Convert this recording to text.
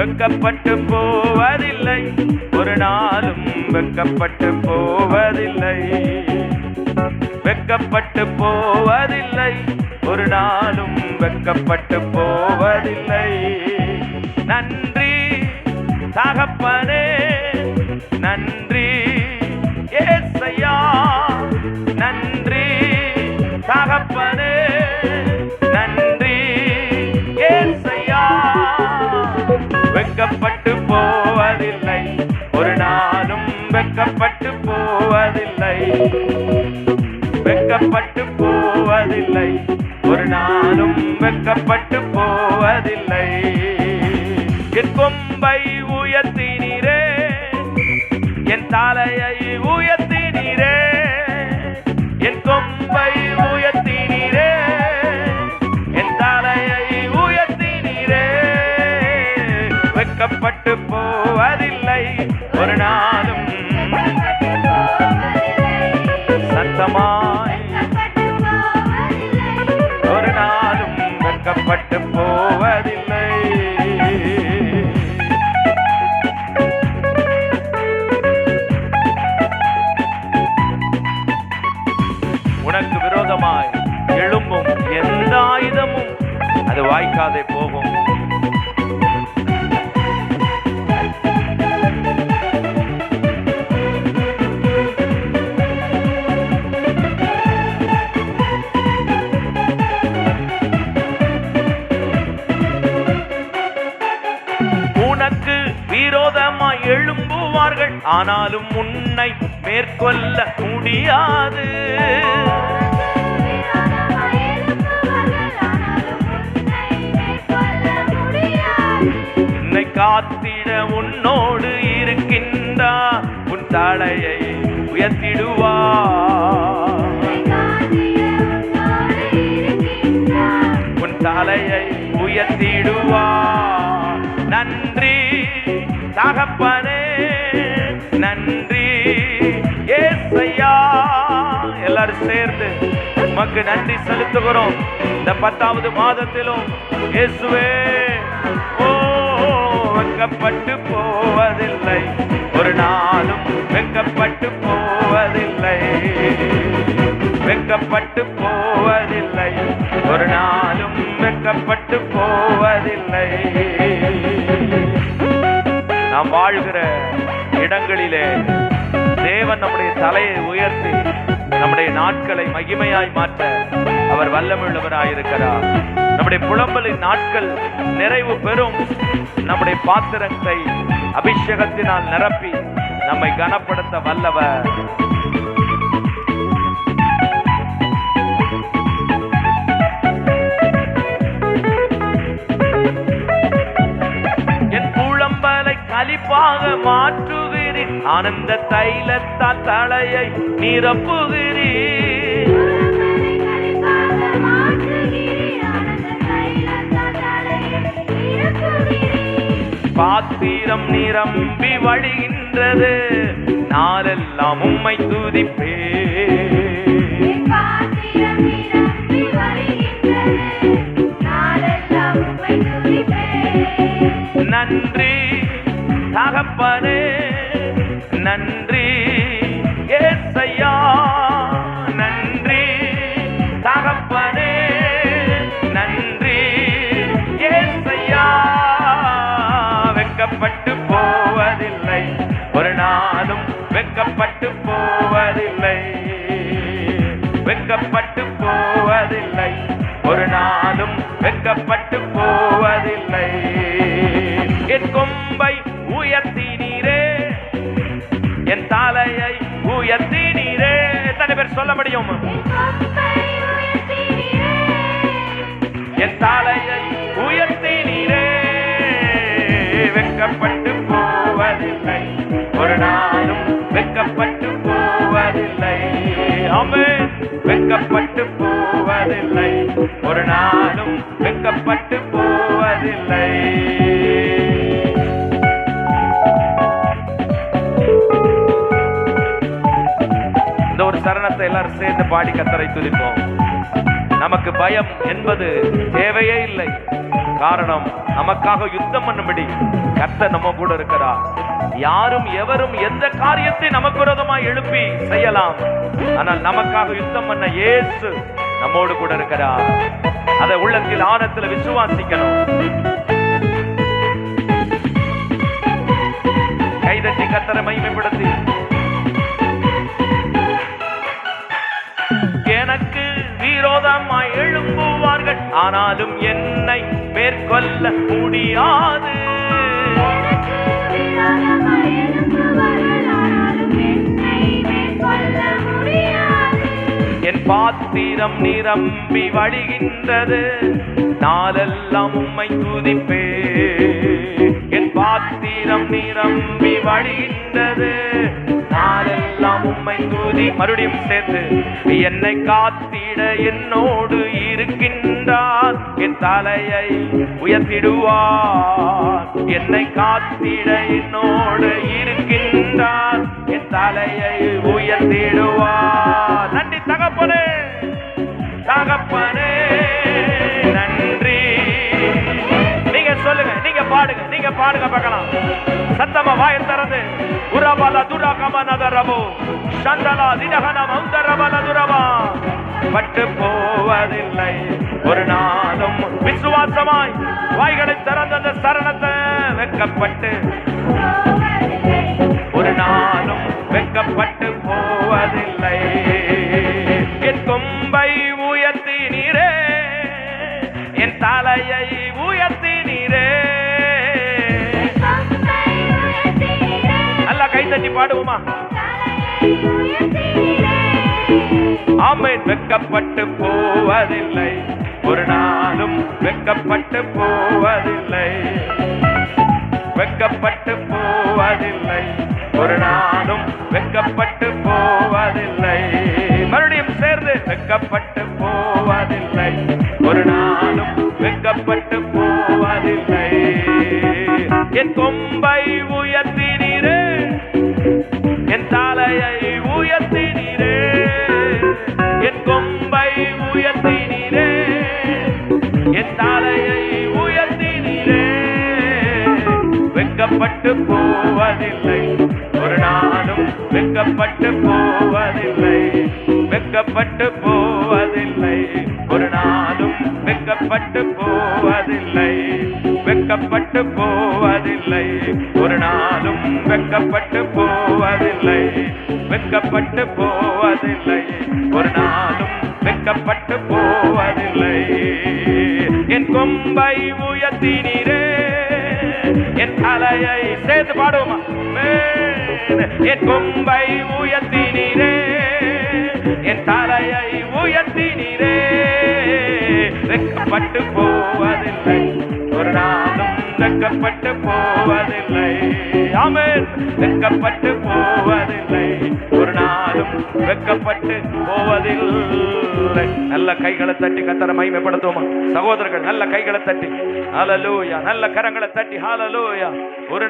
வெக்கப்பட்டு போவதில்லை. ஒரு நாளும் வெக்கப்பட்டு போவதில்லை. வெக்கப்பட்டு போவதில்லை. ஒரு நாளும் வெக்கப்பட்டு போவதில்லை. நன்றி தகப்பனே. நன்றி வெக்கப்பட்டு போவதில்லை. ஒரு நாளும் வெக்கப்பட்டு போவதில்லை. வெக்கப்பட்டு போவதில்லை. ஒரு நாளும் வெக்கப்பட்டு போவதில்லை. என் கொம்பை உயர்த்தினீரே. என் தலையை உயர்த்தினீரே வெக்கப்பட்டு போவதில்லை. உனக்கு விரோதமாய் எழும்பும் எந்த ஆயுதமும் அது வாய்க்காதே போ விரோதமாய் எழும்புவார்கள். ஆனாலும் உன்னை மேற்கொள்ள முடியாது. உன்னை காத்திட உன்னோடு இருக்கின்றார் உன் தலையை உயர்த்திடுவா. உன் தலையை உயர்த்திடுவா. நன்றி. தகப்பனே நன்றி. ஏசையா. எல்லாரும் சேர்ந்து உமக்கு நன்றி செலுத்துகிறோம். இந்த பத்தாவது மாதத்திலும் இயேசுவே ஓ வெக்கப்பட்டு போவதில்லை. ஒரு நாளும் வெக்கப்பட்டு போவதில்லை. வெக்கப்பட்டு போவதில்லை. ஒரு நாளும் வெக்கப்பட்டு போவதில்லை. நாம் வாழ்கிற இடங்களிலே தேவன் நம்முடைய தலையை உயர்த்தி நம்முடைய நாட்களை மகிமையாய் மாற்ற அவர் வல்லமுள்ளவராயிருக்கிறார். நம்முடைய புலம்பலின் நாட்கள் நிறைவு பெறும். நம்முடைய பாத்திரத்தை அபிஷேகத்தினால் நிரப்பி நம்மை கனப்படுத்த வல்லவர். புலம்பலை கலிப்பாக மாற்றுகிறீர். ஆனந்த தைலத்தால் தலையை நிரப்புகிறீர். பாத்திரம் நிரம்பி வழிகின்றது. நாளெல்லாம் உம்மை துதிப்பே நன்றி. தகப்பனே நன்றி. ஏசையா நன்றி. தகப்பனே நன்றி. ஏசையா வெக்கப்பட்டு போவதில்லை. ஒரு நாளும் வெக்கப்பட்டு போவதில்லை. வெக்கப்பட்டு போவதில்லை. ஒரு நாளும் வெக்கப்பட்டு போவதில்லை. கேட்கும் உயர்த்தினீரே எத்தனை பேர் சொல்ல முடியும்? என் தலையை உயர்த்தினீரே வெக்கப்பட்டு போவதில்லை. ஒரு நாளும் வெக்கப்பட்டு போவதில்லை. ஆமென் வெக்கப்பட்டு போவதில்லை. ஒரு நாளும் வெக்கப்பட்டு போவதில்லை. இந்த எல்லாரும் சேர்ந்து பாடி கத்தரை துதிப்போம். நமக்கு பயம் என்பது தேவையே இல்லை. காரணம் நமக்காக யுத்தம் பண்ணும்படி கத்த நம்ம கூட இருக்கிறார். யாரும் எவரும் எந்த காரியத்தை நமக்கு விரோதமாய் எழுப்பி செய்யலாம். ஆனால் நமக்காக யுத்தம் பண்ண இயேசு நம்மோடு கூட இருக்கிறார். அதை உள்ளத்தில் ஆனத்தில் விசுவாசிக்கணும். கைதட்டி கத்தரை மகிமைப்படுத்தி ஆனாலும் என்னை மேற்கொள்ள முடியாது. என் பாத்திரம் நிரம்பி வழிகின்றது நாளெல்லாம் உம்மை துதிப்பே என் பாத்திரம் நிரம்பி வழிகின்றது நாளெல்லாம் உம்மை துதி மறுபடியும் சேர்த்து என்னை காத்திட என்னோடு இருக்கின்றார் என் தலையை உயர்த்திடுவார். என்னை காத்திட என்னோடு இருக்கின்றார். என் தலையை உயர்த்திடுவார். நன்றி தகப்பனே. தகப்பனே நன்றி. நீங்க சொல்லுங்க நீங்க பாடுங்க நீங்க பாடுங்க பார்க்கலாம். சத்தமா வாய திறந்து. உரபல துரகமனதரபோ சந்தலா திடகன மௌந்தரபல துரபா. பட்டு போவதில்லை. ஒரு நாளும் விசுவாசமாய் வாய்களை திறந்த அந்த சரணத்தை வெக்கப்பட்டு ஒரு நாளும் வெக்கப்பட்டு போவதில்லை. என் கொம்பை உயர்த்தி நீரே என் தலையை உயர்த்தி நீரே. அல்ல நல்லா கை தட்டி பாடுவோமா? ஆமை வெக்கப்பட்டு போவதில்லை. ஒரு நாளும் வெக்கப்பட்டு போவதில்லை. வெக்கப்பட்டு போவதில்லை. ஒரு நாளும் வெக்கப்பட்டு போவதில்லை. மறுபடியும் சேர்ந்து வெக்கப்பட்டு போவதில்லை. ஒரு நாளும் வெக்கப்பட்டு போவதில்லை. என் கொம்பை உயர்த்தினீரே என் தலையை வெக்கப்பட்டு போவதில்லை. ஒரு நாளும் வெக்கப்பட்டு போவதில்லை. வெக்கப்பட்டு போவதில்லை. ஒரு நாளும் வெக்கப்பட்டு போவதில்லை. என் கொம்பை உயர்த்தினீரே. என் தலையை சேர்த்து பாடுவோமா? என் கொம்பை உயர்த்தினீரே. என் தலையை உயர்த்தினீரே. வெக்கப்பட்டு போவதில்லை. ஒரு நாளும் வெக்கப்பட்டு போவதில்லை. ஆமென். வெக்கப்பட்டு போவதில்லை. ஒரு நாளும் வெக்கப்பட்டு போவதில்லை. நல்ல கைகளை தட்டி கத்தரை மகிமைப்படுத்துவோமா? சகோதரர்கள் நல்ல கைகளை தட்டி. ஹalleluya நல்ல கரங்களை தட்டி. ஹalleluya ஒரு